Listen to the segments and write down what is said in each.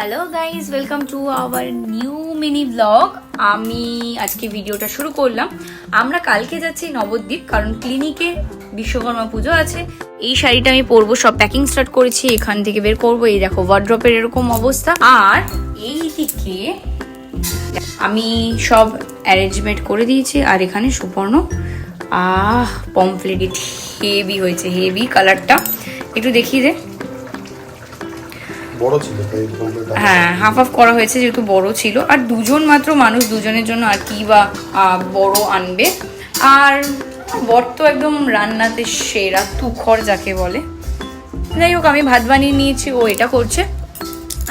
Hello guys welcome to our new mini blog আমি আজকে ভিডিওটা শুরু করলাম। আমরা কালকে যাচ্ছি নবদ্বীপ, কারণ ক্লিনিকে বিশ্বকর্মা পুজো আছে। এই শাড়িটা আমি পরবো, সব প্যাকিং স্টার্ট করেছি, এখান থেকে বের করব। এই দেখো ওয়ার্ড্রপের এরকম অবস্থা। আর এই দিকে আমি সব অ্যারেঞ্জমেন্ট করে দিয়েছি, আর এখানে সুপর্ণ আহ পমফ্লেট হেভি হয়েছে হেভি কালারটা একটু দেখিয়ে দে। বড় ছিল, তাই হ্যাঁ হাফ হাফ করা হয়েছে যেহেতু বড় ছিল। আর দুজন মাত্র মানুষ, দুজনের জন্য আর কি বা বড় আনবে। আর বর তো একদম রান্নাতে সেরা, তুখর যাকে বলে। যাই হোক, আমি ভাত বানিয়ে নিয়েছি, ও এটা করছে।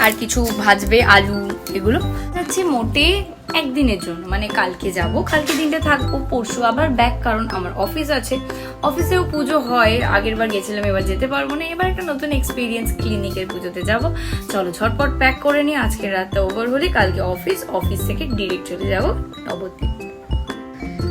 আর কিছু ভাজবে, আলু, এগুলো। যাচ্ছি মোটে একদিনের জন্য। মানে কালকে যাব। কালকে দিনটা থাকব, পরশু আবার ব্যাক কারণ আমার অফিস আছে। অফিসেও পুজো হয়, আগের বার গেছিলাম, এবার যেতে পারব না। এবার একটা নতুন এক্সপিরিয়েন্স ক্লিনিকের পুজোতে যাব। চলো, ঝটপট প্যাক করে নিই আজকের রাতটা ওভার হলে কালকে অফিস অফিস থেকে ডিরেক্ট চলে যাব নবদ্বীপ।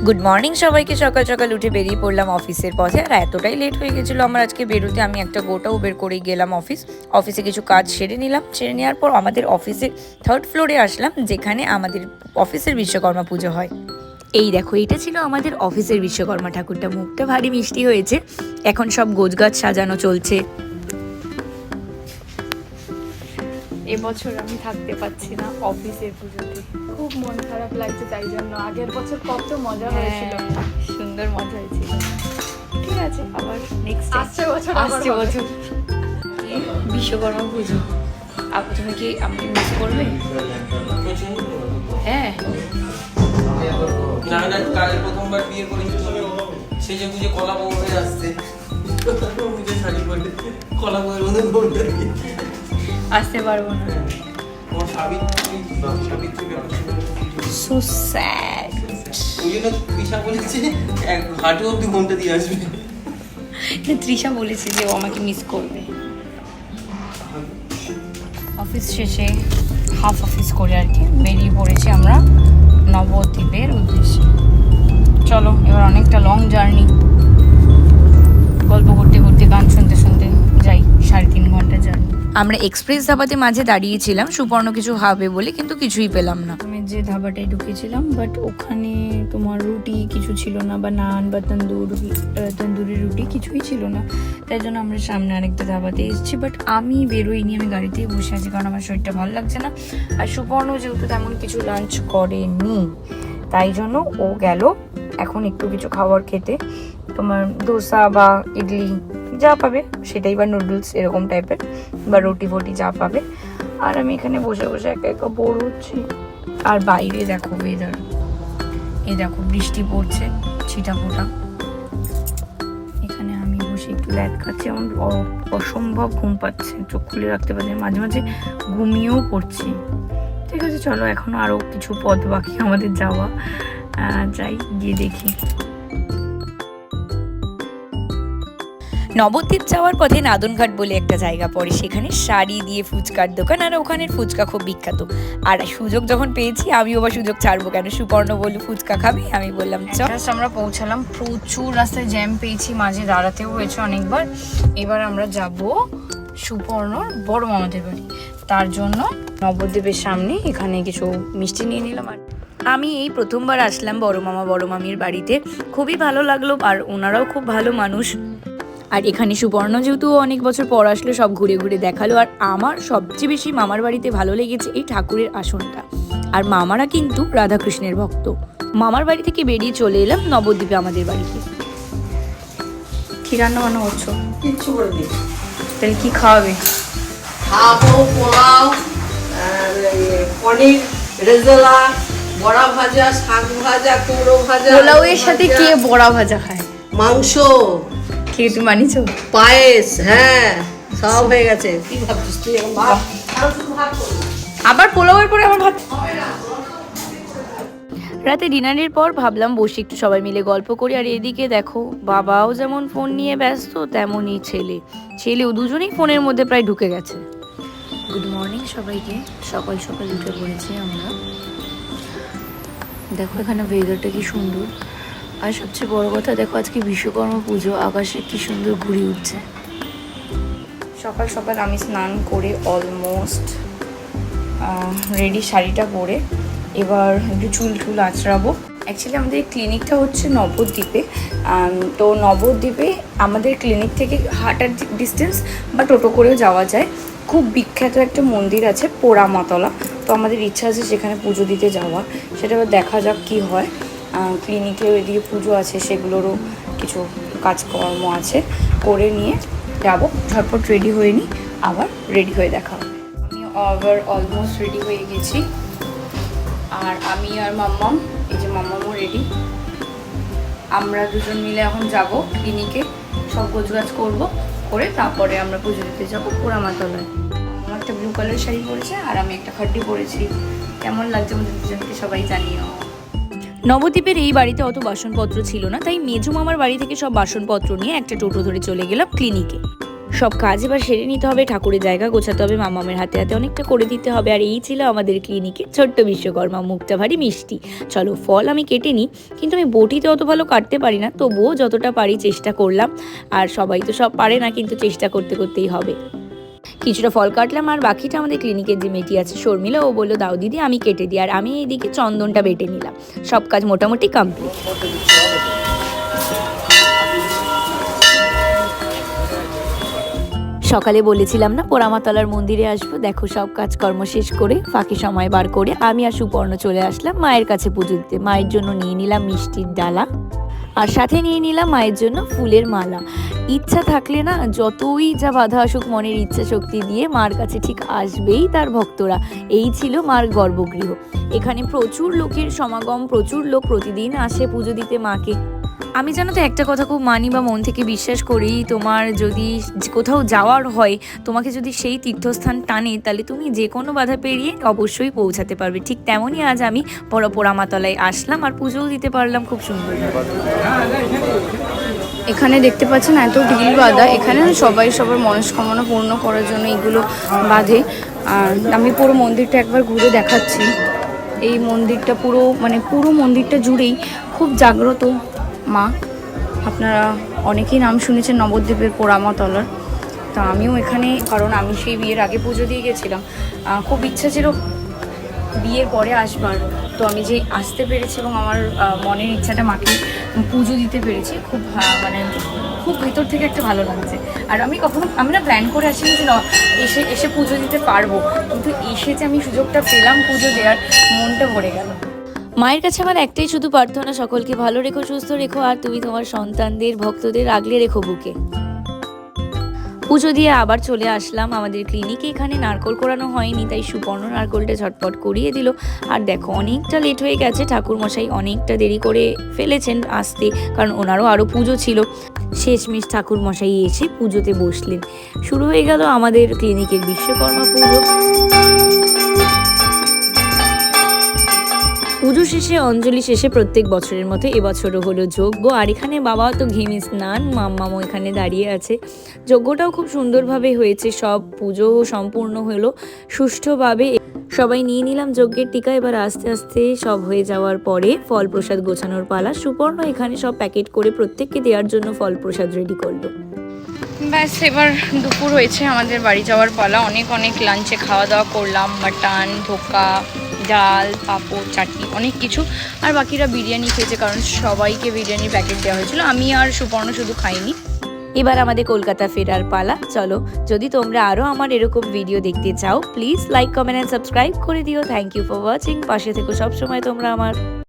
গুড মর্নিং সবাইকে। সকাল সকাল উঠে বেরিয়ে পড়লাম অফিসের পথে। আর এতটাই লেট হয়ে গেছিল আমার আজকে বেরোতে। আমি একটা গোটাও বের করেই গেলাম অফিস অফিসে কিছু কাজ সেরে নিলাম। সেরে নেওয়ার পর আমাদের অফিসের থার্ড ফ্লোরে আসলাম, যেখানে আমাদের অফিসের বিশ্বকর্মা পুজো হয়। এই দেখো, এটা ছিল আমাদের অফিসের বিশ্বকর্মা ঠাকুরটা। মুখটা ভারী মিষ্টি হয়েছে। এখন সব গোছগাছ সাজানো চলছে। এবছর আমি থাকতে পারছি না অফিসের পুজোতে। খুব মন খারাপ লাগছে তাই জন্য। আগের বছর কত মজা হয়েছিল। হ্যাঁ, সুন্দর মজা হয়েছিল। ঠিক আছে আবার নেক্সট আসছে বছর আসছে বছর। বিশ্বকর্মা পুজো। আপ- তুমি কি আমাকে মিস করবে? হ্যাঁ। না না কালে প্রথমবার বিয়ে করেছি সেজে বুঝে কলা বউ হয়ে আসছে। বুঝে শাড়ি পরে কলা বউয়ের মধ্যে। আসতে পারব না। সো স্যাড ওই জন্য তৃষা বলেছে এক হাঁটু অব্দি ঘণ্টা দিয়ে আসবে। তৃষা বলেছে যে ও আমাকে মিস করবে। অফিস শেষে হাফ অফিস করে আর কি বেরিয়ে পড়েছি আমরা নবদ্বীপের উদ্দেশ্যে। চলো এবার অনেকটা লং জার্নি গল্প করতে করতে গান শুনতে শুনতে যাই সাড়ে তিন ঘণ্টা জার্নি আমরা এক্সপ্রেস ধাবাতে মাঝে দাঁড়িয়েছিলাম সুপর্ণ কিছু হবে বলে কিন্তু কিছুই পেলাম না। আমি যে ধাবাটায় ঢুকেছিলাম বাট ওখানে তোমার রুটি কিছু ছিল না, বা নান, বা তন্দুর তন্দুরি রুটি কিছুই ছিল না। তাই জন্য আমরা সামনে আরেকটা ধাবাতে এসেছি বাট আমি বেরোইনি, আমি গাড়িতেই বসে আছি, কারণ আমার শরীরটা ভালো লাগছে না। আর সুপর্ণ যেহেতু তেমন কিছু লাঞ্চ করেনি, তাই জন্য ও গেল। এখন একটু কিছু খাবার খেতে। তোমার দোসা বা ইডলি যা পাবে, সেটাই বা নুডলস এরকম টাইপের বা রুটি ফটি যা পাবে। আর আমি এখানে বসে বসে একা একা বোর হচ্ছি। আর বাইরে দেখো ওয়েদার এ দেখো বৃষ্টি পড়ছে, ছিটা ফোটা। এখানে আমি বসে একটু ল্যাদ খাচ্ছি, আমার অসম্ভব ঘুম পাচ্ছে। চোখ খুলে রাখতে পারছি। মাঝে মাঝে ঘুমিয়েও পড়ছি। ঠিক আছে, চলো এখনও আরও কিছু পথ বাকি আমাদের যাওয়া। যাই, গিয়ে দেখি। নবদ্বীপ যাওয়ার পথে নাদনঘাট বলে একটা জায়গা পড়ে। সেখানে শাড়ি দিয়ে ফুচকার দোকান আর ওখানের ফুচকা খুব বিখ্যাত। আর সুযোগ যখন পেয়েছি আমিও বা সুযোগ ছাড়বো কেন? সুপর্ণ বলল ফুচকা খাবে? আমি বললাম চ। জাস্ট আমরা পৌঁছালাম। প্রচুর রাস্তায় জ্যাম পেয়েছি মাঝে দাঁড়াতেও হয়েছে অনেকবার। এবার আমরা যাব সুপর্ণর বড় মামাদের বাড়ি। তার জন্য নবদ্বীপের সামনে এখানে কিছু মিষ্টি নিয়ে নিলাম আর আমি এই প্রথমবার আসলাম বড় মামা বড় মামির বাড়িতে। খুবই ভালো লাগল আর ওনারাও খুব ভালো মানুষ। আর এখানে সুবর্ণ যেহেতু অনেক বছর পর আসলো সব ঘুরে ঘুরে দেখাল। আর আমার সবচেয়ে বেশি মামার বাড়িতে ভালো লেগেছে এই ঠাকুরের আসনটা। আর মামারা কিন্তু রাধাকৃষ্ণের ভক্ত। মামার বাড়ি থেকে বেরিয়ে চলে এলাম নবদ্বীপে আমাদের বাড়িতে। কি রান্না বান্না করছ? কিচ্ছু করে দিই তাহলে কি খাওয়াবে? খাব পোলাও পনির রেজলা বড়া ভাজা শাক ভাজা কুমড়ো ভাজা পোলাওয়ের আলু সাথে কে বড়া ভাজা খায়? মাংস। কে তুমি মানিছো পায়েস হ্যাঁ সব হয়ে গেছে। কি ভাবছিস তুই এখন। আবার পোলাওয়ের পরে আমার ভাত? রাতে ডিনারের পর ভাবলাম বসে একটু সবাই মিলে গল্প করি আর এদিকে দেখো বাবাও যেমন ফোন নিয়ে ব্যস্ত তেমনই ছেলে। ছেলেও দুজনেই ফোনের মধ্যে প্রায় ঢুকে গেছে। গুড মর্নিং সবাইকে। সকাল সকাল উঠে পড়েছি আমরা। দেখো এখানে ওয়েদারটা কি সুন্দর। আর সবচেয়ে বড় কথা, দেখো আজকে বিশ্বকর্মা পুজো, আকাশে কি সুন্দর ঘুরে উঠছে। সকাল সকাল আমি স্নান করে অলমোস্ট রেডি শাড়িটা পরে এবার একটু চুল টুল আঁচড়াবো। অ্যাকচুয়ালি আমাদের ক্লিনিকটা হচ্ছে নবদ্বীপে তো নবদ্বীপে আমাদের ক্লিনিক থেকে হাঁটার ডিস্টেন্স বা টোটো করেও যাওয়া যায়। খুব বিখ্যাত একটা মন্দির আছে পোড়ামাতলা, তো আমাদের ইচ্ছা আছে সেখানে পুজো দিতে যাওয়া সেটা এবার দেখা যাক কী হয়। ক্লিনিকে এদিকে পুজো আছে, সেগুলোরও কিছু কাজকর্ম আছে। করে নিয়ে যাব। ঝটপট রেডি হয়ে নিই আবার রেডি হয়ে দেখা আমি আবার অলমোস্ট রেডি হয়ে গেছি। আর আমি আর মাম্মাম, এই যে মাম্মামও রেডি আমরা দুজন মিলে এখন যাব ক্লিনিকে সব গোছগাছ করব, করে তারপরে আমরা পুজো দিতে যাব পোড়ামাতলায়। আমার একটা ব্লু কালার শাড়ি পরেছে আর আমি একটা খাড্ডি পরেছি। কেমন লাগছে আমাদের দুজনকে সবাই জানিও। নবদ্বীপের এই বাড়িতে অত বাসনপত্র ছিল না, তাই মেজু মামার বাড়ি থেকে সব বাসনপত্র নিয়ে একটা টোটো ধরে চলে গেলাম ক্লিনিকে সব কাজ এবার সেরে নিতে হবে, ঠাকুরের জায়গা গোছাতে হবে মামামের হাতে হাতে অনেকটা করে দিতে হবে, আর এই ছিল আমাদের ক্লিনিকে ছোট্ট বিশ্বকর্মা, মুখটা ভারী মিষ্টি। চলো, ফল আমি কেটে নিই, কিন্তু আমি বটিতে অত ভালো কাটতে পারি না, তবুও যতটা পারি চেষ্টা করলাম, আর সবাই তো সব পারে না, কিন্তু চেষ্টা করতে করতেই হবে। কিছুটা ফল কাটলাম আর বাকিটা আমাদের ক্লিনিকের যে মেয়েটি আছে শর্মিলা, ও বলল, দাও দিদি, আমি কেটে দিই। আর আমি এইদিকে চন্দনটা বেটে নিলাম। সব কাজ মোটামুটি কমপ্লিট সকালে বলেছিলাম না, পোড়ামাতলার মন্দিরে আসব। দেখো, সব কাজকর্ম শেষ করে, ফাঁকি সময় বার করে আমি আর সুপর্ণ চলে আসলাম মায়ের কাছে পুজো দিতে। মায়ের জন্য নিয়ে নিলাম মিষ্টির ডালা। আর সাথে নিয়ে নিলাম মায়ের জন্য ফুলের মালা। ইচ্ছা থাকলে না, যতই যা বাধা আসুক, মনের ইচ্ছা শক্তি দিয়ে মার কাছে ঠিক আসবেই তার ভক্তরা। এই ছিল মার গর্ভগৃহ। এখানে প্রচুর লোকের সমাগম, প্রচুর লোক প্রতিদিন আসে পুজো দিতে মাকে। আমি জানো তো একটা কথা খুব মানি বা মন থেকে বিশ্বাস করি, তোমার যদি কোথাও যাওয়ার হয়, তোমাকে যদি সেই তীর্থস্থান টানে, তাহলে তুমি যে কোনো বাধা পেরিয়ে অবশ্যই পৌঁছাতে পারবে। ঠিক তেমনই আজ আমি বড় পোড়ামাতলায় আসলাম আর পুজোও দিতে পারলাম খুব সুন্দর এখানে দেখতে পাচ্ছেন এত ঢিল বাঁধা, এখানে সবাই সবার মনস্কামনা পূর্ণ করার জন্য এগুলো বাঁধে। আর আমি পুরো মন্দিরটা একবার ঘুরে দেখাচ্ছি। এই মন্দিরটা পুরো মানে পুরো মন্দিরটা জুড়েই খুব জাগ্রত মা, আপনারা অনেকেই নাম শুনেছেন নবদ্বীপের পোড়ামাতলার। তা আমিও এখানে, কারণ আমি সেই বিয়ের আগে পুজো দিয়ে গেছিলাম। খুব ইচ্ছা ছিল বিয়ের পরে আসবার। তো আমি যে আসতে পেরেছি এবং আমার মনের ইচ্ছাটা মাকে পুজো দিতে পেরেছি, খুব মানে খুব ভেতর থেকে একটা ভালো লাগছে। আর আমি কখনো, আমি না প্ল্যান করে আসিনি যে এসে এসে পুজো দিতে পারব। কিন্তু এসে যে আমি সুযোগটা পেলাম পুজো দেওয়ার, মনটা ভরে গেল। মায়ের কাছে আমার একটাই শুধু প্রার্থনা, সকলকে ভালো রেখো, সুস্থ রেখো, আর তুমি তোমার সন্তানদের, ভক্তদের আগলে রেখো বুকে। পুজো দিয়ে আবার চলে আসলাম। আমাদের ক্লিনিকে এখানে নারকোল করানো হয়নি, তাই সুপর্ণ নারকোলটা ঝটপট করিয়ে দিল। আর দেখো, অনেকটা লেট হয়ে গেছে। ঠাকুর মশাই অনেকটা দেরি করে ফেলেছেন আসতে, কারণ ওনারও আরও পুজো ছিল। শেষমেশ ঠাকুর মশাই এসে পুজোতে বসলেন। শুরু হয়ে গেল আমাদের ক্লিনিকের বিশ্বকর্মা পুজো। পুজো শেষে, অঞ্জলি শেষে প্রত্যেক বছরের মতো এবছরও হলো যজ্ঞ। আর এখানে বাবা তো ঘেমে স্নান, মাম্মামও এখানে দাঁড়িয়ে আছে। যজ্ঞটাও খুব সুন্দরভাবে হয়েছে, সব পুজো সম্পূর্ণ হলো সুষ্ঠুভাবে। সবাই নিয়ে নিলাম যজ্ঞের টিকা, এবার আস্তে আস্তে সব হয়ে যাওয়ার পরে ফল প্রসাদ গোছানোর পালা। সুপর্ণ এখানে সব প্যাকেট করে প্রত্যেককে দেওয়ার জন্য ফল প্রসাদ রেডি করল। ব্যাস, এবার দুপুর হয়েছে আমাদের বাড়ি যাওয়ার পালা। অনেক অনেক লাঞ্চে খাওয়া দাওয়া করলাম, মাটন, ধোকা ডাল, পাঁপড়, চাটনি, অনেক কিছু। আর বাকিরা বিরিয়ানি খেয়েছে কারণ সবাইকে বিরিয়ানির প্যাকেট দেওয়া হয়েছিল। আমি আর সুপর্ণ শুধু খাইনি। এবার আমাদের কলকাতা ফেরার পালা। চলো, যদি তোমরা আরও আমার এরকম ভিডিও দেখতে চাও please like comment and subscribe করে দিও। থ্যাংক ইউ ফর ওয়াচিং পাশে থেকে সবসময় তোমরা আমার।